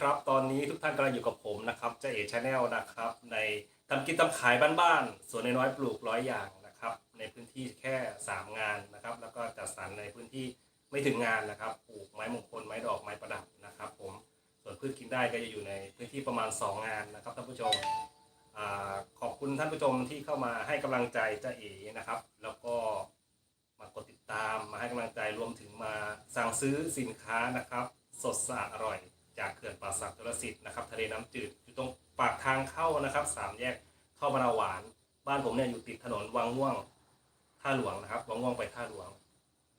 ครับ ตอนนี้ทุกท่านกำลังอยู่กับผมนะครับเจเอชาแนลนะครับ ในทำกินทำขายบ้านๆสวนน้อยปลูกร้อยอย่างนะครับ ในพื้นที่แค่ 3 งานนะครับ แล้วก็จัดสรรในพื้นที่ไม่ถึงงานนะครับปลูกไม้มงคลไม้ดอกไม้ประดับนะครับ ผมส่วนพืชกินได้ก็จะอยู่ในพื้นที่ประมาณ 2 งานนะครับท่านผู้ชมอขอบคุณท่านผู้ชมที่เข้ามาให้กำลังใจเจเอ๋นะครับ แล้วก็มากดติดตามมาให้กำลังใจรวมถึงมาสั่งซื้อสินค้านะครับ สดสะอาดอร่อย จากเขื่อนป่าสักทรสิทธิ์นะครับทะเลน้ำจืดอยู่ตรงปากทางเข้านะครับสามแยกเข้าบรรหวาน บ้านผมเนี่ยอยู่ติดถนนวังม่วงท่าหลวงนะครับวังม่วงไปท่าหลวง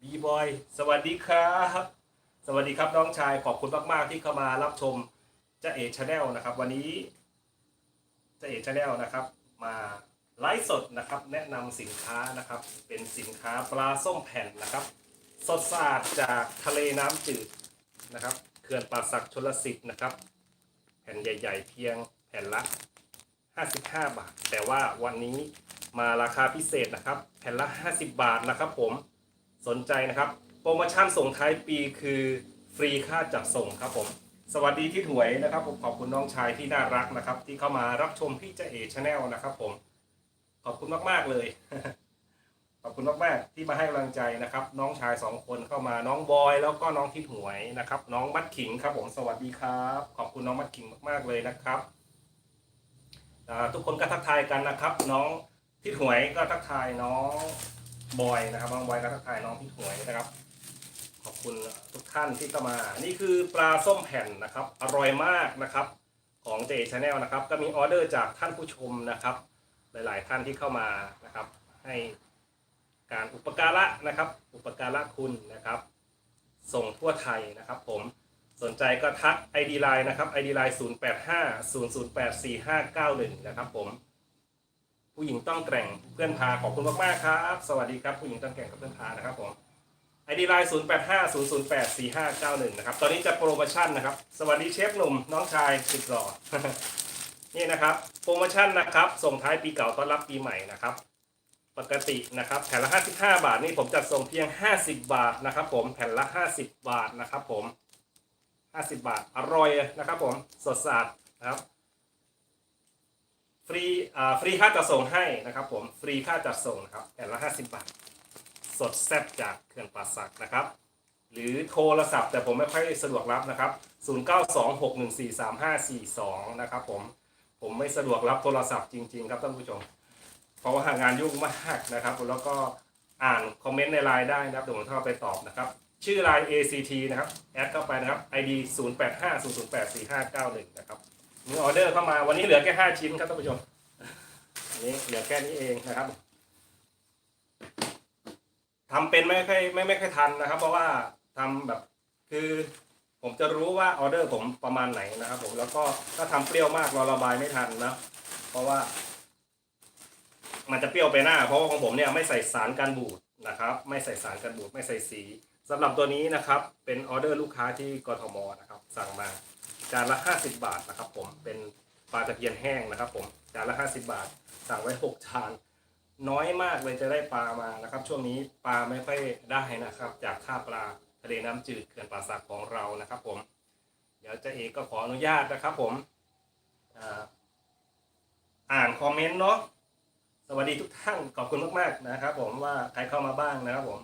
บีบอยสวัสดีครับ สวัสดีครับน้องชายขอบคุณมาก ๆ ที่เข้ามารับชมจ้าเอชาแนลนะครับ วันนี้จ้าเอชาแนลนะครับ มาไลฟ์สดนะครับ แนะนำสินค้านะครับ เป็นสินค้าปลาส้มแผ่นนะครับ สดสะอาดจากทะเลน้ำจืดนะครับ เขื่อนป่าสักชลสิทธิ์นะครับ แผ่นใหญ่ ๆ เพียงแผ่นละ 55 บาท แต่ว่าวันนี้มาราคาพิเศษนะครับ แผ่นละ 50 บาทนะครับ ผมสนใจนะครับ โปรโมชั่นส่งท้ายปีคือฟรีค่าจัดส่งครับผมสวัสดีที่ถวยนะครับผมขอบคุณน้องชายที่น่ารักนะครับ ที่เข้ามารับชมพี่เจเอชาแนลนะครับ ผมขอบคุณมากๆเลย ขอบคุณมากๆที่มาให้กำลังใจนะครับ น้องชายสองคนเข้ามาน้องบอยแล้วก็น้องทิดหวยนะครับ น้องมัดขิงครับ ผมสวัสดีครับ ขอบคุณน้องมัดขิงมากๆเลยนะครับทุกคนก็ทักทายกันนะครับ น้องทิดหวยก็ทักทายน้องบอยนะครับน้องบอยก็ทักทายน้องทิดหวยนะครับ ขอบคุณทุกท่านที่เข้ามา นี่คือปลาส้มแผ่นนะครับ อร่อยมากนะครับของเจชาแนลนะครับ ก็มีออเดอร์จากท่านผู้ชมนะครับ หลาย ๆ ท่านที่เข้ามานะครับ ให้ การอุปการะนะครับ อุปการะคุณนะครับ ส่งทั่วไทยนะครับ ผมสนใจก็ทัก ID Line นะครับ ID Line 085 008 4591 นะครับผม ผู้หญิงต้องแกร่งเพื่อนพาขอบคุณมากๆครับ สวัสดีครับ ผู้หญิงต้องแกร่งกับเพื่อนพานะครับผม ID Line 085 008 4591 นะครับ ตอนนี้จะโปรโมชั่นนะครับ สวัสดีเชฟหนุ่มน้องชายสุดหล่อนี่นะครับ โปรโมชั่นนะครับ ส่งท้ายปีเก่าต้อนรับปีใหม่นะครับ ปกตินะครับแผ่นละ 55 บาทนี่ผมจัดส่งเพียง 50 บาทนะครับผมแผ่นละ 50 บาทนะครับผม 50 บาทอร่อยนะครับผมสดสะอาดนะครับฟรีอ่าฟรีค่าจัดส่งให้นะครับผมฟรีค่าจัดส่งนะครับแผ่นละ 50 บาท สดแซ่บจากเขื่อนป่าสักนะครับ หรือโทรศัพท์แต่ผมไม่ค่อยสะดวกรับนะครับ 0926143542 นะครับผมผมไม่สะดวกรับโทรศัพท์จริง ๆ ครับท่านผู้ชม เพราะว่างานยุ่งมากนะครับ แล้วก็อ่านคอมเมนต์ในไลน์ได้นะครับเดี๋ยวผมเข้าไปตอบนะครับ ชื่อไลน์ ACT นะครับ แอดเข้าไปนะครับ ID 0850084591 นะครับมีออเดอร์เข้ามาวันนี้เหลือแค่ 5 ชิ้นครับท่านผู้ชมอันนี้เหลือแค่นี้เองนะครับทำเป็นไม่ค่อยไม่ไม่ค่อยทันนะครับ เพราะว่าทำแบบคือผมจะรู้ว่าออเดอร์ผมประมาณไหนนะครับ ผมแล้วก็ถ้าทำเปรี้ยวมากเราระบายไม่ทันนะเพราะว่า มันจะเปรี้ยวไปหน้า เพราะว่าของผมเนี่ยไม่ใส่สารกันบูดนะครับ ไม่ใส่สารกันบูดไม่ใส่สีสำหรับตัวนี้นะครับ เป็นออเดอร์ลูกค้าที่กทมนะครับ สั่งมาจานละ50 บาทนะครับ ผมเป็นปลาตะเพียนแห้งนะครับ ผมจานละ 50 บาท สั่งไว้ 6 จาน น้อยมากเลยจะได้ปลามานะครับ ช่วงนี้ปลาไม่ค่อยได้นะครับ จากค่าปลาทะเลน้ำจืดเขื่อนป่าสักของเรานะครับ ผม เดี๋ยวเจะเอกก็ขออนุญาตนะครับ ผมอ่าอ่านคอมเมนต์เนาะ สวัสดีทุกท่านขอบคุณมาก ๆ นะครับ ผมว่าใครเข้ามาบ้างนะครับผม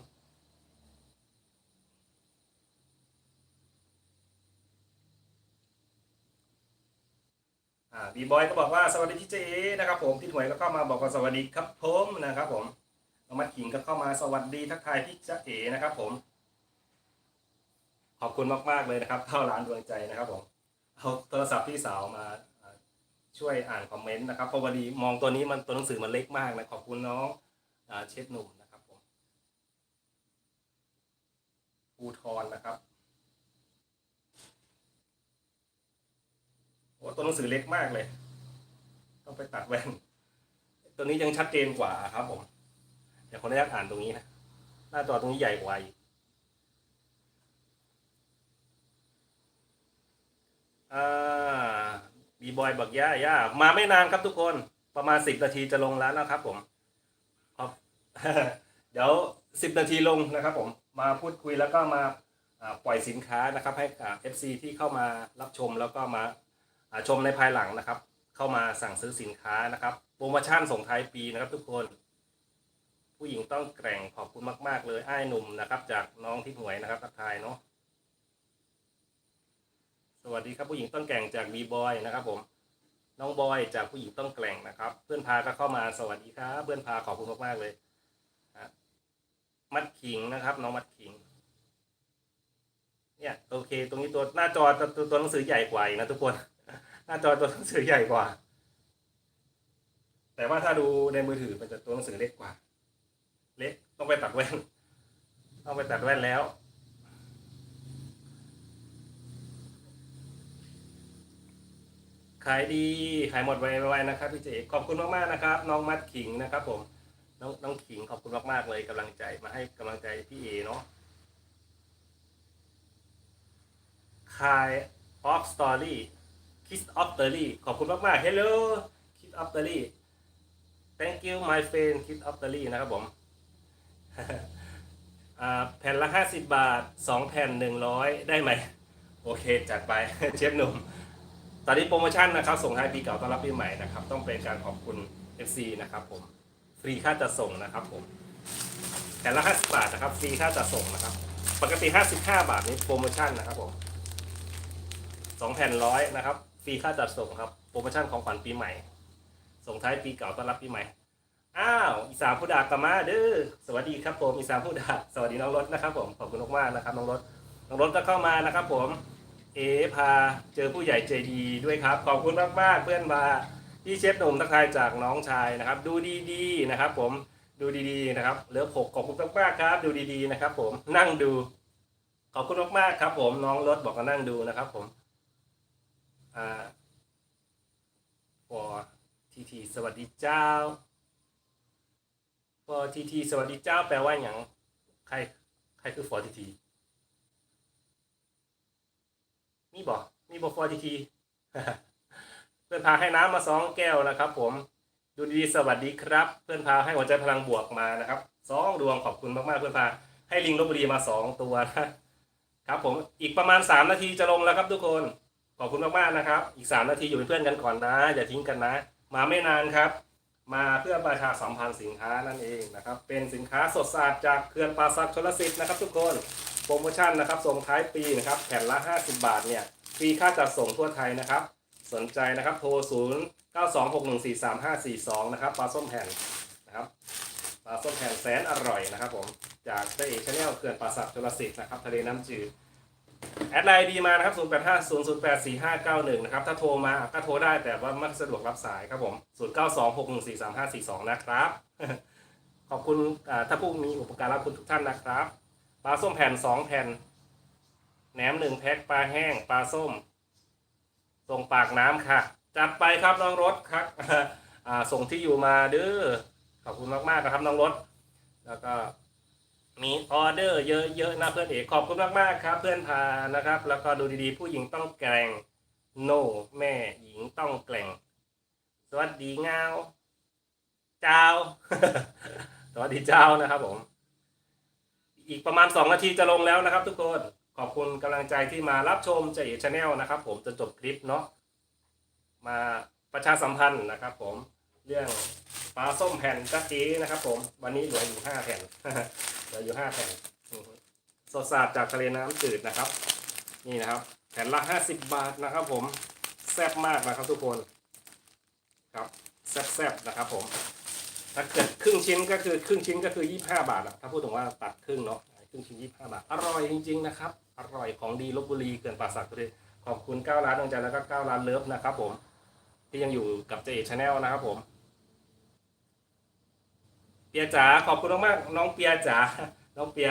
อ่าบีบอยก็บอกว่าสวัสดีพี่เจนะครับผมพี่ถวยก็เข้ามาบอกว่าสวัสดีครับผมนะครับ ผมอมัดขิงก็เข้ามาสวัสดีทักทายพี่เจเอนะครับผม ขอบคุณมาก ๆ เลยนะครับเข้าร้านดวงใจนะครับผมเอาโทรศัพท์พี่สาวมา ช่วยอ่านคอมเมนต์นะครับเพราะวันดีมองตัวนี้มันตัวหนังสือมันเล็กมากนะขอบคุณน้องอเชฟหนุ่มนะครับผมภูทรนะครับโอ้ตัวหนังสือเล็กมากเลย ต้องไปตัดแว่นตัวนี้ยังชัดเจนกว่าครับผมเดี๋ยวขออนุญาตอ่านตรงนี้นะหน้าจอตรงนี้ใหญ่กว่าอีกอ่า บีบอยบอกย่าย่ามาไม่นานครับทุกคนประมาณสิบนาทีจะลงแล้วนะครับ ผมครับเดี๋ยวสิบนาทีลงนะครับ ผมมาพูดคุยแล้วก็มาปล่อยสินค้านะครับ ให้กับ FC ที่เข้ามารับชมแล้วก็มาชมในภายหลังนะครับ เข้ามาสั่งซื้อสินค้านะครับโปรโมชั่นส่งท้ายปีนะครับ ทุกคน ผู้หญิงต้องแกร่งขอบคุณมาก ๆ เลยไอ้หนุ่มนะครับ จากน้องที่หวยนะครับทักทายเนาะ สวัสดีครับผู้หญิงต้องแก่งจากบีบอยนะครับผมน้องบอยจากผู้หญิงต้องแกร่งนะครับ เพื่อนพาก็เข้ามาสวัสดีครับเพื่อนพาขอบคุณมากๆเลยฮะมัดขิงนะครับ น้องมัดขิง เนี่ยโอเค ตรงนี้ตัวหน้าจอตัวตัวหนังสือใหญ่กว่านะทุกคน หน้าจอตัวหนังสือใหญ่กว่า แต่ว่าถ้าดูในมือถือมันจะตัวหนังสือเล็กกว่า เล็กต้องไปตัดแว่น ต้องไปตัดแว่นแล้ว ขายดีขายหมดไวๆนะครับพี่เจขอบคุณมากๆนะครับ น้องมัดขิงนะครับผมน้องน้องขิงขอบคุณมากๆเลยกำลังใจมาให้กำลังใจพี่เอเนาะคายออฟสตอรี่คิสออฟเตอรี่ขอบคุณมากๆ Hello คิสออฟเตอรี่ thank you my friend คิสออฟเตอรี่นะครับผมแผ่นละ 50 บาท 2 แผ่น 100 ได้ไหม โอเค จัดไป เชฟหนุ่ม ตอนนี้โปรโมชั่นนะครับ ส่งท้ายปีเก่าต้อนรับปีใหม่นะครับ ต้องเป็นการขอบคุณ FC นะครับผม ฟรีค่าจัดส่งนะครับผมแผ่ละ50บาทนะครับ ฟรีค่าจัดส่งนะครับ ปกติ 55 บาทนี้โปรโมชั่นนะครับผมสองแผ่นร้อยนะครับ ฟรีค่าจัดส่งครับ โปรโมชั่นของขวัญปีใหม่ ส่งท้ายปีเก่าต้อนรับปีใหม่ อ้าว อีสานผู้ดากลับมาเด้อ สวัสดีครับผม อีสานผู้ดาสวัสดีน้องรถนะครับผม ขอบคุณมากๆนะครับน้องรถน้องรถก็เข้ามานะครับผม เอพาเจอผู้ใหญ่ใจดีด้วยครับ ขอบคุณมากๆเพื่อนมาพี่เชฟหนุ่มทักทายจากน้องชายนะครับ ดูดีๆนะครับ ผมดูดีๆนะครับเหลือหกขอบคุณมากๆครับ ดูดีๆนะครับ ผมนั่งดู ขอบคุณมากๆครับ ผมน้องรถบอกก็นั่งดูนะครับ ผมอ่า for TT สวัสดีเจ้า for TT สวัสดีเจ้า แปลว่าอย่างใครใครคือ for TT มีบอมีบอก for TT เพื่อนพาให้น้ำมาสองแก้วนะครับ ผมดูดีสวัสดีครับ เพื่อนพาให้หัวใจพลังบวกมานะครับสองดวงขอบคุณมากๆเพื่อนพาให้ลิงลบบุรีมาสองตัวนะครับผมอีกประมาณสามนาทีจะลงแล้วครับทุกคนขอบคุณมากๆนะครับ อีก3นาทีอยู่เป็นเพื่อนกันก่อนนะ อย่าทิ้งกันนะ มาไม่นานครับ มาเพื่อประชาสัมพันธ์สินค้านั่นเองนะครับ เป็นสินค้าสดสะอาดจากเขื่อนป่าซักชลสิทธิ์นะครับทุกคนโปรโมชั่นนะครับส่งท้ายปีนะครับแผ่นละ 50 บาทเนี่ยฟรีค่าจัดส่งทั่วไทยนะครับ สนใจนะครับโทร 0 9 2 6 1 4 3 5 4 2 นะครับปลาส้มแผ่นนะครับปลาส้มแผ่นแสนอร่อยนะครับผมจากเจเอกชาแนลเขื่อนป่าสักชลสิทธิ์นะครับทะเลน้ำจืด แอดไลน์ดีมานะครับ 0 8 5 0 0 8 4 5 9 1 นะครับ ถ้าโทรมาก็โทรได้แต่ว่าไม่สะดวกรับสายครับผม 0 9 2 6 1 4 3 5 4 2 นะครับ ขอบคุณอ่าถ้าผู้มีอุปการะคุณทุกท่านนะครับ ปลาส้มแผ่น 2 แผ่น แหนมหนึ่งแพ็ค ปลาแห้ง ปลาส้ม ส่งปากน้ำค่ะ จัดไปครับน้องรถครับส่งที่อยู่มาเด้อ ขอบคุณมากๆนะครับน้องรถ แล้วก็ มีออเดอร์เยอะๆนะเพื่อนเอกขอบคุณมากๆครับ เพื่อนพานะครับ แล้วก็ดูดีๆ ผู้หญิงต้องแกร่ง no แม่หญิงต้องแกร่ง สวัสดีเงาเจ้า สวัสดีเจ้านะครับผม อีกประมาณ 2 นาทีจะลงแล้วนะครับ ทุกคนขอบคุณกำลังใจที่มารับชมเจเอกชาแนลนะครับ ผมจนจบคลิปเนาะมาประชาสัมพันธ์นะครับผมเรื่องปลาส้มแผ่นกะกีนะครับ ผม วันนี้เหลืออยู่ห้าแผ่น เหลืออยู่ห้าแผ่นสดสาดจากทะเลน้ำจืดนะครับ นี่นะครับ แผ่นละห้าสิบบาทนะครับ ผมแซ่บมากนะครับทุกคนครับแซ่บๆนะครับ ผม ถ้าเกิดครึ่งชิ้นก็คือครึ่งชิ้นก็คือยี่ห้าบาทถ้าพูดถึงว่าตัดครึ่งเนาะครึ่งชิ้นยี่ห้าบาท อร่อยจริง ๆ นะครับ อร่อยของดีลบบุรีเกินป่าสักเลยขอบคุณเก้าล้านดวงใจแล้วก็เก้าล้านเลิฟนะครับ ผมที่ยังอยู่กับเจเอชาแนลนะครับ ผม เปียจ๋าขอบคุณมากๆน้องเปียจ๋าน้องเปีย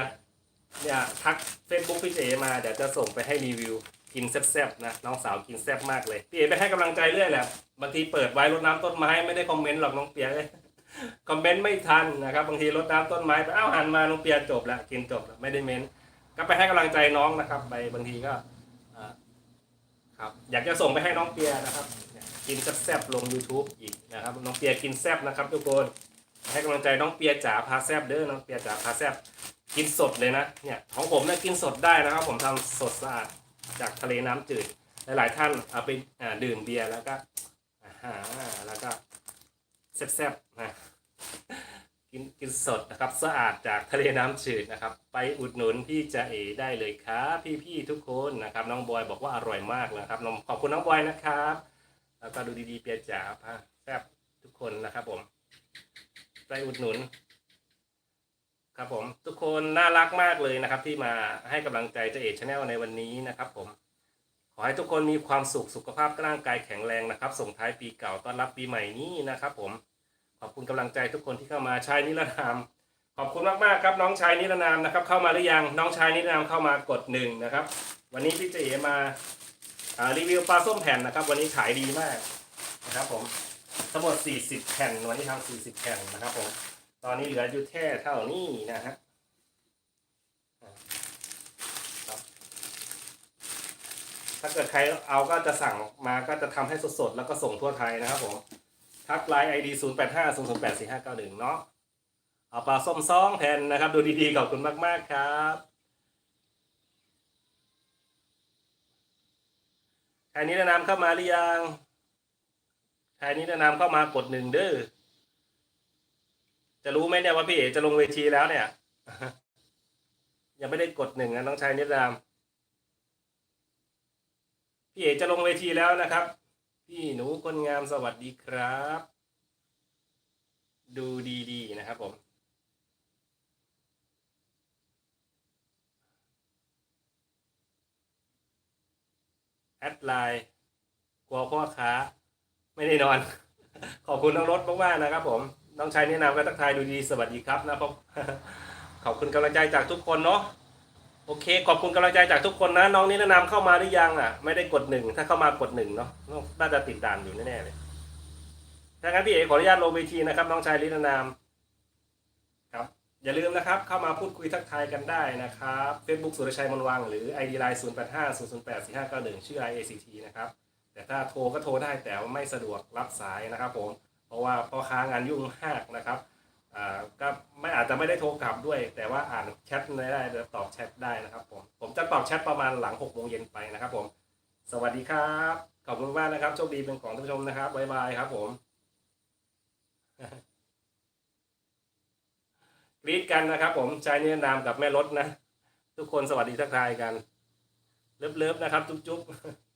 เนี่ยทักเฟซบุ๊กพี่เจมาเดี๋ยวจะส่งไปให้รีวิวกินแซ่บๆนะน้องสาวกินแซ่บมากเลยพี่เอไปให้กำลังใจเรื่อยแหละบางทีเปิดไว้รดน้ำต้นไม้ไม่ได้คอมเมนต์หรอกน้องเปียเลยคอมเมนต์ไม่ทันนะครับบางทีรดน้ำต้นไม้ไปอ้าวหันมาน้องเปียจบแล้วกินจบแล้วไม่ได้เม้นก็ไปให้กำลังใจน้องนะครับ ไปบางทีก็ครับอยากจะส่งไปให้น้องเปียนะครับ กินแซ่บๆลง YouTube อีกนะครับน้องเปียกินแซ่บนะครับทุกคน ให้กำลังใจน้องเปียจ๋าพาแซบเด้อน้องเปียจ๋าพาแซบกินสดเลยนะเนี่ยของผมเนี่ยกินสดได้นะครับ ผมทำสดสะอาดจากทะเลน้ำจืดหลาย ๆ ท่านเอาไปาดื่มเบียร์แล้วก็อาหาแล้วก็แซ่บๆนะกินกินสดนะครับสะอาดจากทะเลน้ำจืดนะครับ ไปอุดหนุนพี่จะเอได้เลยครับพี่ๆทุกคนนะครับ น้องบอยบอกว่าอร่อยมากนะครับขอบคุณน้องบอยนะครับ แล้วก็ดูดีๆเปียจ๋าพาแซ่บทุกคนนะครับผม ไปอุดหนุน ครับผม ทุกคนน่ารักมากเลยนะครับ ที่มาให้กำลังใจเจเอกชาแนลในวันนี้นะครับ ผม ขอให้ทุกคนมีความสุขสุขภาพร่างกายแข็งแรงนะครับ ส่งท้ายปีเก่าต้อนรับปีใหม่นี้นะครับ ผม ขอบคุณกำลังใจทุกคนที่เข้ามาชายนิรนาม ขอบคุณมากๆครับ น้องชายนิรนามนะครับ เข้ามาหรือยังน้องชายนิรนามเข้ามากดหนึ่งนะครับ วันนี้พี่เจเอมารีวิวปลาส้มแผ่นนะครับ วันนี้ขายดีมากนะครับผม ทั้งหมด 40 แผ่นวันนี้ทำ40 แผ่นนะครับผม ตอนนี้เหลืออยู่แค่เท่านี้นะฮะถ้าเกิดใครเอาก็จะสั่งมาก็จะทำให้สดๆ แล้วก็ส่งทั่วไทยนะครับผมทักไลน์ไอดีศูนย์แปดห้าศูนย์ศูนย์แปดสี่ห้าเก้าหนึ่งเนาะเอาปลาส้มซองแผ่นนะครับ ดูดีๆ ขอบคุณมากๆครับใครนี้แนะนำเข้ามาหรือยัง ใครนี้แนะนำเข้ามากดหนึ่งเด้อจะรู้ไหมเนี่ยว่าพี่เอจะลงเวทีแล้วเนี่ย ยังไม่ได้กดหนึ่งนะน้องชายนิรามพี่เอจะลงเวทีแล้วนะครับ พี่หนูคนงามสวัสดีครับ ดูดีๆนะครับผมแอดไลน์กลัวพ่อค้า ไม่ได้นอน ขอบคุณน้องรถมากๆนะครับ ผมน้องชายแนะนำก็ทักทายดูดีสวัสดีครับนะครับขอบคุณกำลังใจจากทุกคนเนาะโอเค ขอบคุณกำลังใจจากทุกคนนะ น้องนิรนามเข้ามาหรือยังอะ ไม่ได้กดหนึ่งถ้าเข้ามากดหนึ่งเนาะน่าจะติดด่านอยู่แน่ๆเลยถ้างั้นพี่เอกขออนุญาตลงเวทีนะครับ น้องชายนิรนามครับ อย่าลืมนะครับ เข้ามาพูดคุยทักทายกันได้นะครับ Facebook สุรชัยมนวังหรือ ID Line 0 8 5 0 0 8 4 5 9 1 ชื่อ IACT นะครับ แต่ถ้าโทรก็โทรได้แต่ว่าไม่สะดวกรับสายนะครับผมเพราะว่าพ่อค้างานยุ่งมากนะครับอ่าก็ไม่อาจจะไม่ได้โทรกลับด้วย แต่ว่าอ่านแชทได้หรือตอบแชทได้นะครับผมผมจะตอบแชทประมาณหลัง6โมงเย็นไปนะครับผมสวัสดีครับ ขอบคุณมากนะครับโชคดีเป็นของท่านผู้ชมนะครับบ๊ายบายครับผมกรีดกันนะครับผมชายเนียนามกับแม่รถนะ ทุกคนสวัสดีทักทายกัน เลิฟๆนะครับ จุ๊บๆ